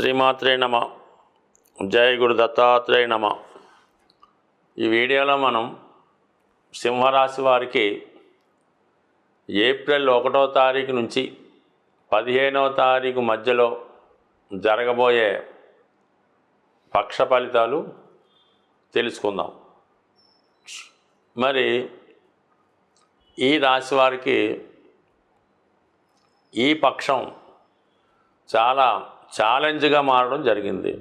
శ్రీమాత్రే నమ. జయ గురు దత్తాత్రేయ నమ. ఈ వీడియోలో మనం సింహరాశి వారికి ఏప్రిల్ ఒకటో తారీఖు నుంచి పదిహేనవ తారీఖు మధ్యలో జరగబోయే పక్ష ఫలితాలు తెలుసుకుందాం. మరి ఈ రాశి వారికి ఈ పక్షం చాలా ఛాలెంజ్గా మారడం జరిగింది.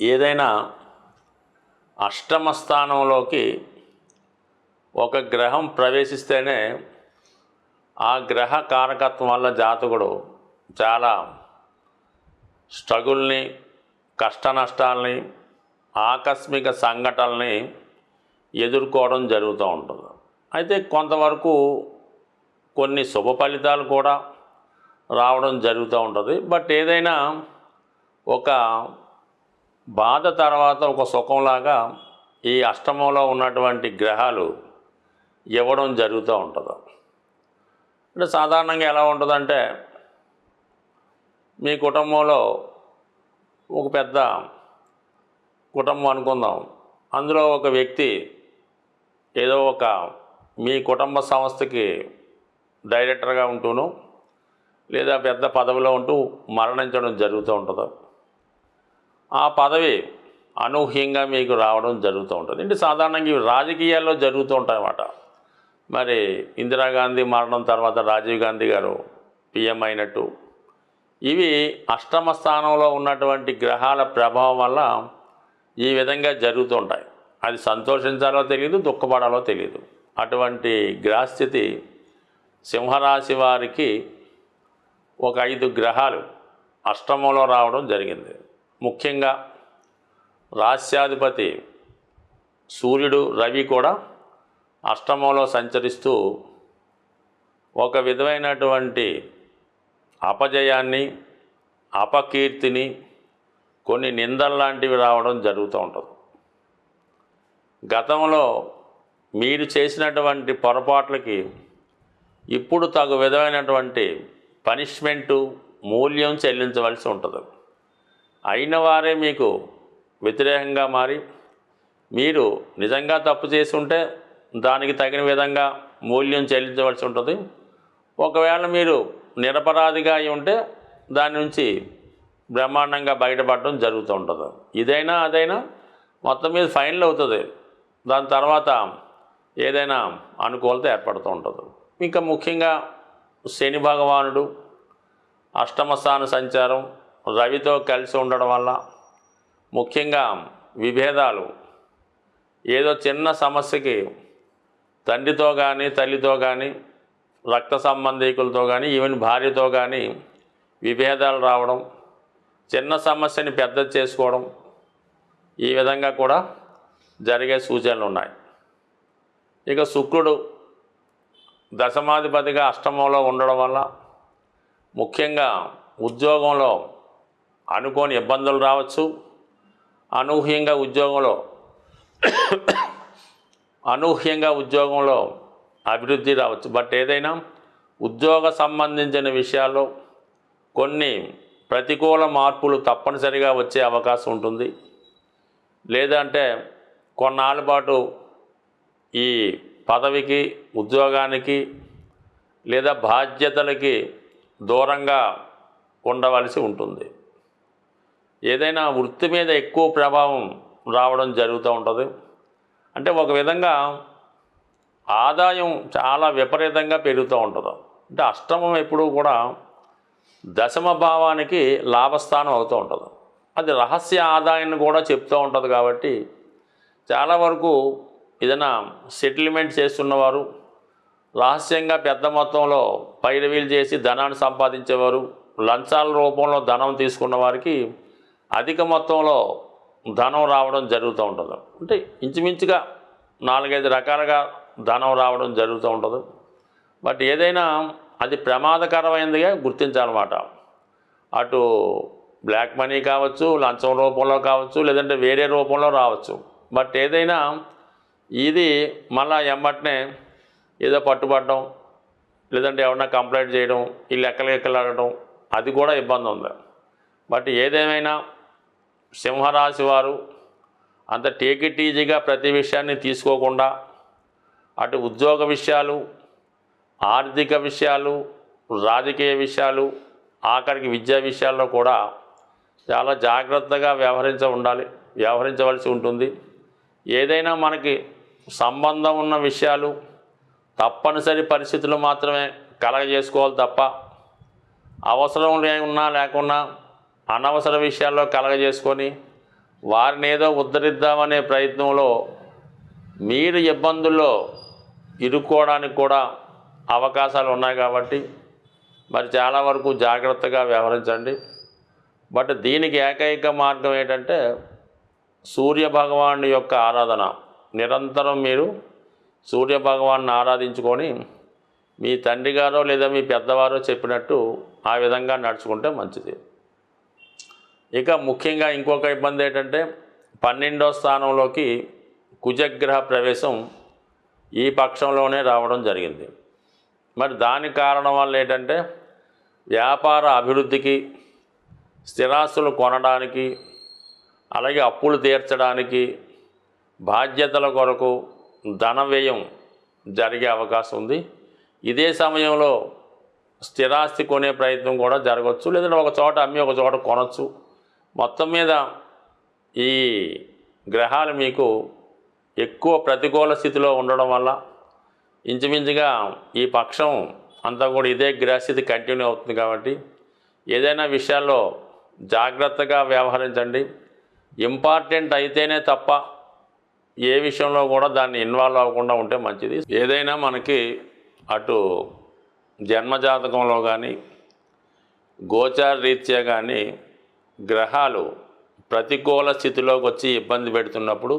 ఏదైనా అష్టమ స్థానంలోకి ఒక గ్రహం ప్రవేశిస్తేనే ఆ గ్రహ కారకత్వం వల్ల జాతకుడు చాలా స్ట్రగుల్ని కష్ట నష్టాలని ఆకస్మిక సంఘటనల్ని ఎదుర్కోవడం జరుగుతూ ఉంటుంది. అయితే కొంతవరకు కొన్ని శుభ ఫలితాలు కూడా రావడం జరుగుతూ ఉంటుంది. బట్ ఏదైనా ఒక బాధ తర్వాత ఒక సుఖంలాగా ఈ అష్టమంలో ఉన్నటువంటి గ్రహాలు ఇవ్వడం జరుగుతూ ఉంటుంది. అంటే సాధారణంగా ఎలా ఉంటుందంటే మీ కుటుంబంలో ఒక పెద్ద కుటుంబం అనుకుందాం. అందులో ఒక వ్యక్తి ఏదో ఒక మీ కుటుంబ సంస్థకి డైరెక్టర్గా ఉంటూను లేదా పెద్ద పదవిలో ఉంటూ మరణించడం జరుగుతూ ఉంటుంది. ఆ పదవి అనూహ్యంగా మీకు రావడం జరుగుతూ ఉంటుంది. అంటే సాధారణంగా ఇవి రాజకీయాల్లో జరుగుతూ ఉంటాయి అన్నమాట మరి ఇందిరాగాంధీ మరణం తర్వాత రాజీవ్ గాంధీ గారు పిఎం అయినట్టు. ఇవి అష్టమ స్థానంలో ఉన్నటువంటి గ్రహాల ప్రభావం వల్ల ఈ విధంగా జరుగుతూ ఉంటాయి. అది సంతోషించాలో తెలియదు దుఃఖపడాలో తెలియదు అటువంటి గ్రహస్థితి సింహరాశి వారికి ఒక ఐదు గ్రహాలు అష్టమంలో రావడం జరిగింది. ముఖ్యంగా రాస్యాధిపతి సూర్యుడు రవి కూడా అష్టమంలో సంచరిస్తూ ఒక విధమైనటువంటి అపజయాన్ని అపకీర్తిని కొన్ని నిందల్లాంటివి రావడం జరుగుతూ ఉంటుంది. గతంలో మీరు చేసినటువంటి పొరపాట్లకి ఇప్పుడు తగు విధమైనటువంటి పనిష్మెంటు మూల్యం చెల్లించవలసి ఉంటుంది. అయిన వారే మీకు వ్యతిరేకంగా మారి మీరు నిజంగా తప్పు చేసి ఉంటే దానికి తగిన విధంగా మూల్యం చెల్లించవలసి ఉంటుంది. ఒకవేళ మీరు నిరపరాధిగా అయి ఉంటే దాని నుంచి బ్రహ్మాండంగా బయటపడడం జరుగుతూ ఉంటుంది. ఇదైనా అదైనా మొత్తం మీద ఫైనల్ అవుతుంది. దాని తర్వాత ఏదైనా అనుకూలత ఏర్పడుతూ ఉంటుంది. ఇంకా ముఖ్యంగా శని భగవానుడు అష్టమస్థాన సంచారం రవితో కలిసి ఉండడం వల్ల ముఖ్యంగా విభేదాలు ఏదో చిన్న సమస్యకి తండ్రితో కానీ తల్లితో కానీ రక్త సంబంధీకులతో కానీ ఈవెన్ భార్యతో కానీ విభేదాలు రావడం చిన్న సమస్యని పెద్ద చేసుకోవడం ఈ విధంగా కూడా జరిగే సూచనలు ఉన్నాయి. ఇక శుక్రుడు దశమాధిపతిగా అష్టమంలో ఉండడం వల్ల ముఖ్యంగా ఉద్యోగంలో అనుకోని ఇబ్బందులు రావచ్చు. అనూహ్యంగా ఉద్యోగంలో అనూహ్యంగా ఉద్యోగంలో అభివృద్ధి రావచ్చు. బట్ ఏదైనా ఉద్యోగ సంబంధించిన విషయాల్లో కొన్ని ప్రతికూల మార్పులు తప్పనిసరిగా వచ్చే అవకాశం ఉంటుంది. లేదంటే కొన్నాళ్ళ పాటు ఈ పదవికి ఉద్యోగానికి లేదా బాధ్యతలకి దూరంగా ఉండవలసి ఉంటుంది. ఏదైనా వృత్తి మీద ఎక్కువ ప్రభావం రావడం జరుగుతూ ఉంటుంది. అంటే ఒక విధంగా ఆదాయం చాలా విపరీతంగా పెరుగుతూ ఉంటుంది. అంటే అష్టమం ఎప్పుడూ కూడా దశమ భావానికి లాభస్థానం అవుతూ ఉంటుంది. అది రహస్య ఆదాయాన్ని కూడా చెప్తూ ఉంటుంది కాబట్టి చాలా వరకు ఏదైనా సెటిల్మెంట్ చేస్తున్నవారు రహస్యంగా పెద్ద మొత్తంలో పైరవీలు చేసి ధనాన్ని సంపాదించేవారు లంచాల రూపంలో ధనం తీసుకున్న వారికి అధిక మొత్తంలో ధనం రావడం జరుగుతూ ఉంటుంది. అంటే ఇంచుమించుగా నాలుగైదు రకాలుగా ధనం రావడం జరుగుతూ ఉంటుంది. బట్ ఏదైనా అది ప్రమాదకరమైనదిగా గుర్తించాలన్నమాట. అటు బ్లాక్ మనీ కావచ్చు లంచం రూపంలో కావచ్చు లేదంటే వేరే రూపంలో రావచ్చు. బట్ ఏదైనా ఇది మళ్ళా ఎమ్మటనే ఏదో పట్టుబడడం లేదంటే ఎవరన్నా కంప్లైంట్ చేయడం ఈ లెక్కలు లెక్కలు అది కూడా ఇబ్బంది ఉంది. బట్ ఏదేమైనా సింహరాశి వారు అంత టేక్ ఈజీగా ప్రతి విషయాన్ని తీసుకోకుండా అటు ఉద్యోగ విషయాలు ఆర్థిక విషయాలు రాజకీయ విషయాలు ఆఖరికి విద్యా విషయాల్లో కూడా చాలా జాగ్రత్తగా వ్యవహరించ ఉండాలి వ్యవహరించవలసి ఉంటుంది. ఏదైనా మనకి సంబంధం ఉన్న విషయాలు తప్పనిసరి పరిస్థితులు మాత్రమే కలగజేసుకోవాలి తప్ప అవసరం ఉన్నా లేకున్నా అనవసర విషయాల్లో కలగజేసుకొని వారిని ఏదో ఉద్ధరిద్దామనే ప్రయత్నంలో మీరు ఇబ్బందుల్లో ఇరుక్కోవడానికి కూడా అవకాశాలు ఉన్నాయి కాబట్టి మరి చాలా వరకు జాగ్రత్తగా వ్యవహరించండి. బట్ దీనికి ఏకైక మార్గం ఏంటంటే సూర్య భగవాను యొక్క ఆరాధన. నిరంతరం మీరు సూర్య భగవాన్ని ఆరాధించుకొని మీ తండ్రి గారో లేదా మీ పెద్దవారో చెప్పినట్టు ఆ విధంగా నడుచుకుంటే మంచిది. ఇక ముఖ్యంగా ఇంకొక ఇబ్బంది ఏంటంటే పన్నెండో స్థానంలోకి కుజగ్రహ ప్రవేశం ఈ పక్షంలోనే రావడం జరిగింది. మరి దాని కారణం వల్ల ఏంటంటే వ్యాపార అభివృద్ధికి స్థిరాస్తులు కొనడానికి అలాగే అప్పులు తీర్చడానికి బాధ్యతల కొరకు ధన వ్యయం జరిగే అవకాశం ఉంది. ఇదే సమయంలో స్థిరాస్తి కొనే ప్రయత్నం కూడా జరగవచ్చు లేదంటే ఒక చోట అమ్మి ఒక చోట కొనవచ్చు మొత్తం మీద ఈ గ్రహాలు మీకు ఎక్కువ ప్రతికూల స్థితిలో ఉండడం వల్ల ఇంచుమించుగా ఈ పక్షం అంతా కూడా ఇదే గ్రహస్థితి కంటిన్యూ అవుతుంది కాబట్టి ఏదైనా విషయాల్లో జాగ్రత్తగా వ్యవహరించండి. ఇంపార్టెంట్ అయితేనే తప్ప ఏ విషయంలో కూడా దాన్ని ఇన్వాల్వ్ అవ్వకుండా ఉంటే మంచిది. ఏదైనా మనకి అటు జన్మజాతకంలో కానీ గోచార రీత్యా కానీ గ్రహాలు ప్రతికూల స్థితిలోకి వచ్చి ఇబ్బంది పెడుతున్నప్పుడు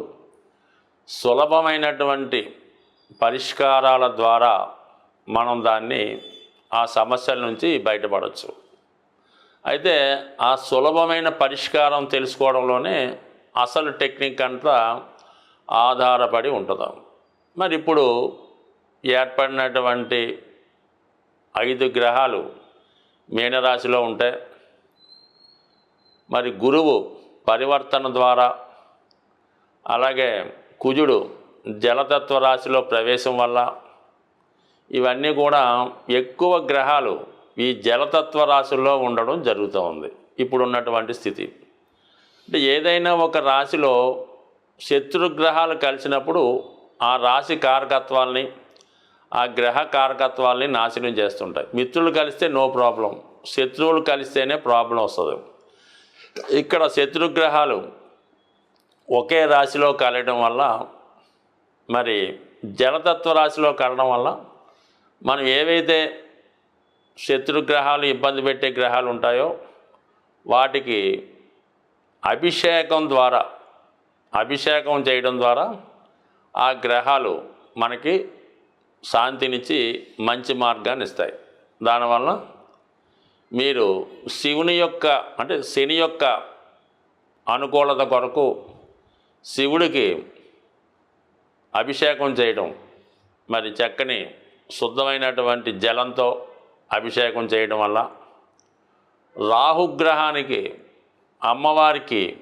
సులభమైనటువంటి పరిష్కారాల ద్వారా మనం దాన్ని ఆ సమస్యల నుంచి బయటపడవచ్చు అయితే ఆ సులభమైన పరిష్కారం తెలుసుకోవడంలోనే అసలు టెక్నిక్ అంతా ఆధారపడి ఉంటుందాం? మరి ఇప్పుడు ఏర్పడినటువంటి ఐదు గ్రహాలు మీనరాశిలో ఉంటే మరి గురువు పరివర్తన ద్వారా అలాగే కుజుడు జలతత్వ రాశిలో ప్రవేశం వల్ల ఇవన్నీ కూడా ఎక్కువ గ్రహాలు ఈ జలతత్వ రాశుల్లో ఉండడం జరుగుతూ ఉంది ఇప్పుడున్నటువంటి స్థితి. అంటే ఏదైనా ఒక రాశిలో శత్రుగ్రహాలు కలిసినప్పుడు ఆ రాశి కారకత్వాల్ని ఆ గ్రహ కారకత్వాల్ని నాశనం చేస్తుంటాయి. మిత్రులు కలిస్తే నో ప్రాబ్లం శత్రువులు కలిస్తేనే ప్రాబ్లం వస్తుంది. ఇక్కడ శత్రుగ్రహాలు ఒకే రాశిలో కలయడం వల్ల మరి జలతత్వ రాశిలో కలడం వల్ల మనం ఏవైతే శత్రుగ్రహాలు ఇబ్బంది పెట్టే గ్రహాలు ఉంటాయో వాటికి అభిషేకం ద్వారా అభిషేకం చేయడం ద్వారా ఆ గ్రహాలు మనకి శాంతినిచ్చి మంచి మార్గాన్ని ఇస్తాయి. దానివల్ల మీరు శివుని యొక్క అంటే శని యొక్క అనుకూలత కొరకు శివుడికి అభిషేకం చేయడం మరి చక్కని శుద్ధమైనటువంటి జలంతో అభిషేకం చేయడం వల్ల రాహుగ్రహానికి అమ్మవారికి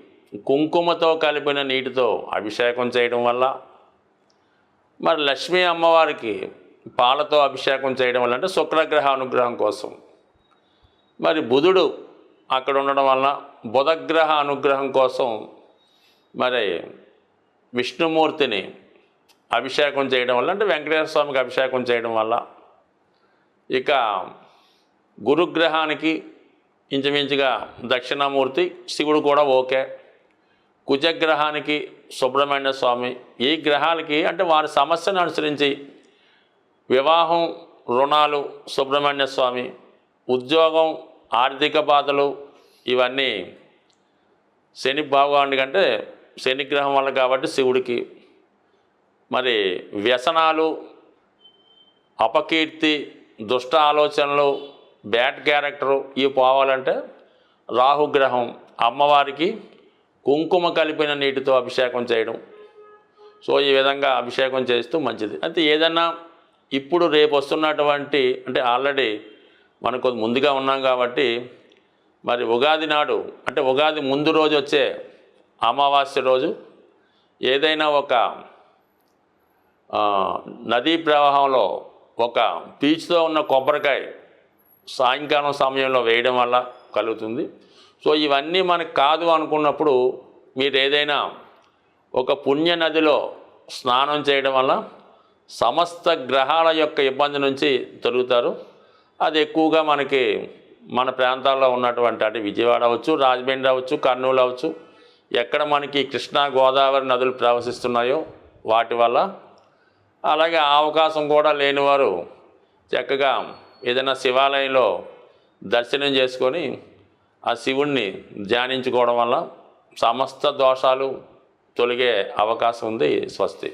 కుంకుమతో కలిపిన నీటితో అభిషేకం చేయడం వల్ల మరి లక్ష్మీ అమ్మవారికి పాలతో అభిషేకం చేయడం వల్ల అంటే శుక్రగ్రహ అనుగ్రహం కోసం. మరి బుధుడు అక్కడ ఉండడం వల్ల బుధగ్రహ అనుగ్రహం కోసం మరి విష్ణుమూర్తిని అభిషేకం చేయడం వల్ల అంటే వెంకటేశ్వర స్వామికి అభిషేకం చేయడం వల్ల ఇక గురుగ్రహానికి ఇంచుమించుగా దక్షిణామూర్తి శివుడు కూడా ఓకే. కుజగ్రహానికి సుబ్రహ్మణ్య స్వామి ఈ గ్రహాలకి అంటే వారి సమస్యను అనుసరించి వివాహం రుణాలు సుబ్రహ్మణ్య స్వామి ఉద్యోగం ఆర్థిక బాధలు ఇవన్నీ శని భగవానుడి కంటే శని గ్రహం వల్ల కాబట్టి శివుడికి. మరి వ్యసనాలు అపకీర్తి దుష్ట ఆలోచనలు బ్యాడ్ క్యారెక్టరు ఇవి పోవాలంటే రాహుగ్రహం అమ్మవారికి కుంకుమ కలిపిన నీటితో అభిషేకం చేయడం. సో ఈ విధంగా అభిషేకం చేస్తూ మంచిది. అయితే ఏదన్నా ఇప్పుడు రేపు వస్తున్నటువంటి అంటే ఆల్రెడీ మనకు ముందుగా ఉన్నాం కాబట్టి మరి ఉగాది నాడు అంటే ఉగాది ముందు రోజు వచ్చే అమావాస్య రోజు ఏదైనా ఒక నదీ ప్రవాహంలో ఒక పీచుతో ఉన్న కొబ్బరికాయ సాయంకాలం సమయంలో వేయడం వల్ల కలుగుతుంది. సో ఇవన్నీ మనకు కాదు అనుకున్నప్పుడు మీరు ఏదైనా ఒక పుణ్య నదిలో స్నానం చేయడం వల్ల సమస్త గ్రహాల యొక్క ఇబ్బంది నుంచి తొలుగుతారు. అది ఎక్కువగా మనకి మన ప్రాంతాల్లో ఉన్నటువంటి అంటే విజయవాడ అవచ్చు రాజమండ్రి అవచ్చు కర్నూలు అవచ్చు ఎక్కడ మనకి కృష్ణా గోదావరి నదులు ప్రవహిస్తున్నాయో వాటి వల్ల అలాగే అవకాశం కూడా లేనివారు చక్కగా ఏదైనా శివాలయంలో దర్శనం చేసుకొని ఆ శివుణ్ణి ధ్యానించుకోవడం వల్ల సమస్త దోషాలు తొలగే అవకాశం ఉంది స్వస్తి.